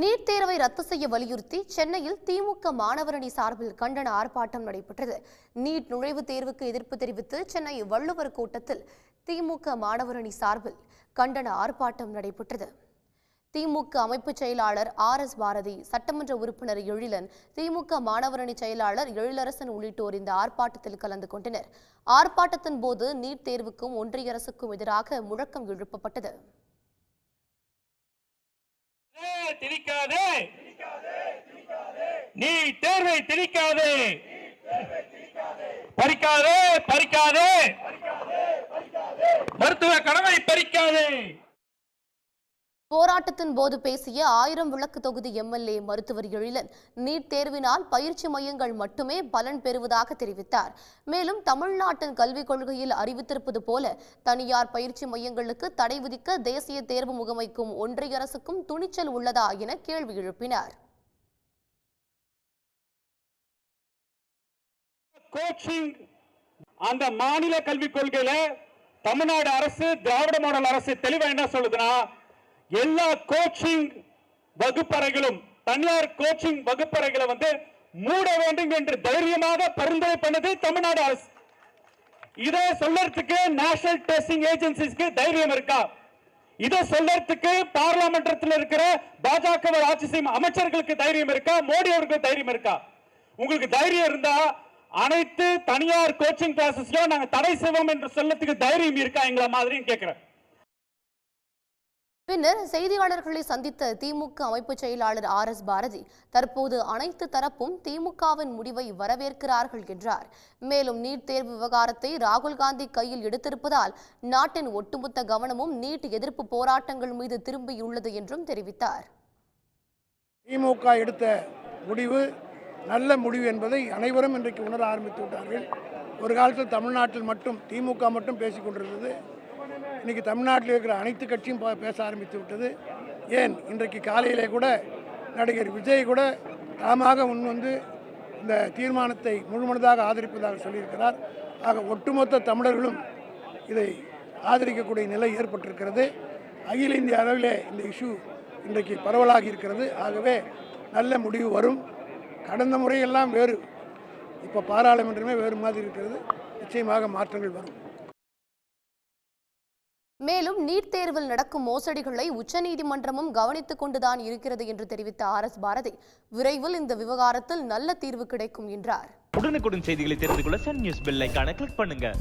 NEET தேர்வை ரத்து செய்ய வலியுறுத்தி சென்னையில் திமுக மாணவரணி சார்பில் கண்டன ஆர்ப்பாட்டம் நடைபெற்றது. நீட் நுழைவுத் தேர்வுக்கு எதிர்ப்பு தெரிவித்து சென்னை வள்ளுவர் கூட்டத்தில் திமுக மாணவரணி சார்பில் கண்டன ஆர்ப்பாட்டம் நடைபெற்றது. திமுக அமைப்பு செயலாளர் ஆர் எஸ் பாரதி சட்டமன்ற உறுப்பினர் எழிலன் திமுக மாணவரணி செயலாளர் எழிலரசன் உள்ளிட்டோர் இந்த ஆர்ப்பாட்டத்தில் கலந்து கொண்டனர். ஆர்ப்பாட்டத்தின் போது நீட் தேர்வுக்கும் ஒன்றிய அரசுக்கும் எதிராக முழக்கம் எழுப்பப்பட்டது. திணிக்காதே. நீ தேர்வை திணிக்காதே. பறிக்காதே பறிக்காதே. மருத்துவ கடமை பறிக்காதே. போராட்டத்தின் போது பேசிய ஆயிரம் விளக்கு தொகுதி எம்எல்ஏ மருத்துவர் எழிலன் நீட் தேர்வினால் பயிற்சி மையங்கள் மட்டுமே பலன் பெறுவதாக தெரிவித்தார். மேலும் தமிழ்நாட்டின் கல்விக் கொள்கையில் அறிவித்திருப்பது போல தனியார் பயிற்சி மையங்களுக்கு தடை விதிக்க தேசிய தேர்வு முகமைக்கும் ஒன்றிய அரசுக்கும் துணிச்சல் உள்ளதா என கேள்வி எழுப்பினார். கோச்சிங் அந்த மாநில கல்விக் கொள்கையில தமிழ்நாடு அரசு திராவிட மாடல் அரசு தெளிவா என்ன சொல்லுதுன்னா எல்லா கோச்சிங் வகுப்பறைகளும் தனியார் கோச்சிங் வகுப்பறைகளை வந்து மூட வேண்டும் என்று தைரியமாக பரிந்துரை பண்ணது தமிழ்நாடு அரசு. இதை சொல்றதுக்கு நேஷனல் டெஸ்டிங் ஏஜென்சிஸ்க்கு தைரியம் இருக்கா? இதை சொல்றதுக்கு பார்லிமெண்டத்தில் இருக்கிற பாஜக ஆட்சி செய்யும் அமைச்சர்களுக்கு தைரியம் இருக்கா? மோடி அவர்களுக்கு தைரியம் இருக்கா? உங்களுக்கு தைரியம் இருந்தா அனைத்து தனியார் கோச்சிங் கிளாஸஸ்லயும் நாங்க தடை செய்வோம் என்று சொல்லத்துக்கு தைரியம் இருக்கா? எங்களை மாதிரியும் கேட்கிறேன். பின்னர் செய்தியாளர்களை சந்தித்த திமுக அமைப்பு செயலாளர் ஆர் எஸ் பாரதி தற்போது அனைத்து தரப்பும் திமுகவின் முடிவை வரவேற்கிறார்கள் என்றார். மேலும் நீட் தேர்வு விவகாரத்தை ராகுல் காந்தி கையில் எடுத்திருப்பதால் நாட்டின் ஒட்டுமொத்த கவனமும் நீட் எதிர்ப்பு போராட்டங்கள் மீது திரும்பியுள்ளது என்றும் தெரிவித்தார். திமுக எடுத்த முடிவு நல்ல முடிவு என்பதை அனைவரும் இன்றைக்கு உணர ஆரம்பித்து விட்டார்கள். ஒரு காலத்தில் தமிழ்நாட்டில் மட்டும் திமுக மட்டும் பேசிக்கொண்டிருந்தது இன்றைக்கி தமிழ்நாட்டில் இருக்கிற அனைத்து கட்சியும் பேச ஆரம்பித்து விட்டது. ஏன்? இன்றைக்கு காலையிலே கூட நடிகர் விஜய் கூட தாமாக முன்வந்து இந்த தீர்மானத்தை முழுமனதாக ஆதரிப்பதாக சொல்லியிருக்கிறார். ஆக ஒட்டுமொத்த தமிழர்களும் இதை ஆதரிக்கக்கூடிய நிலை ஏற்பட்டிருக்கிறது. அகில இந்திய அளவிலே இந்த இஷ்யூ இன்றைக்கு பரவலாகி இருக்கிறது. ஆகவே நல்ல முடிவு வரும். கடந்த முறையெல்லாம் வேறு. இப்போ பாராளுமன்றமே வேறு மாதிரி இருக்கிறது. நிச்சயமாக மாற்றங்கள் வரும். மேலும் நீட் தேர்வில் நடக்கும் மோசடிகளை உச்சநீதிமன்றமும் கவனித்துக் கொண்டுதான் இருக்கிறது என்று தெரிவித்த ஆர் எஸ் பாரதி விரைவில் இந்த விவகாரத்தில் நல்ல தீர்வு கிடைக்கும் என்றார். உடனுக்குடன் செய்திகளை தெரிந்து கொள்ள சன் நியூஸ் பெல் கிளிக் பண்ணுங்க.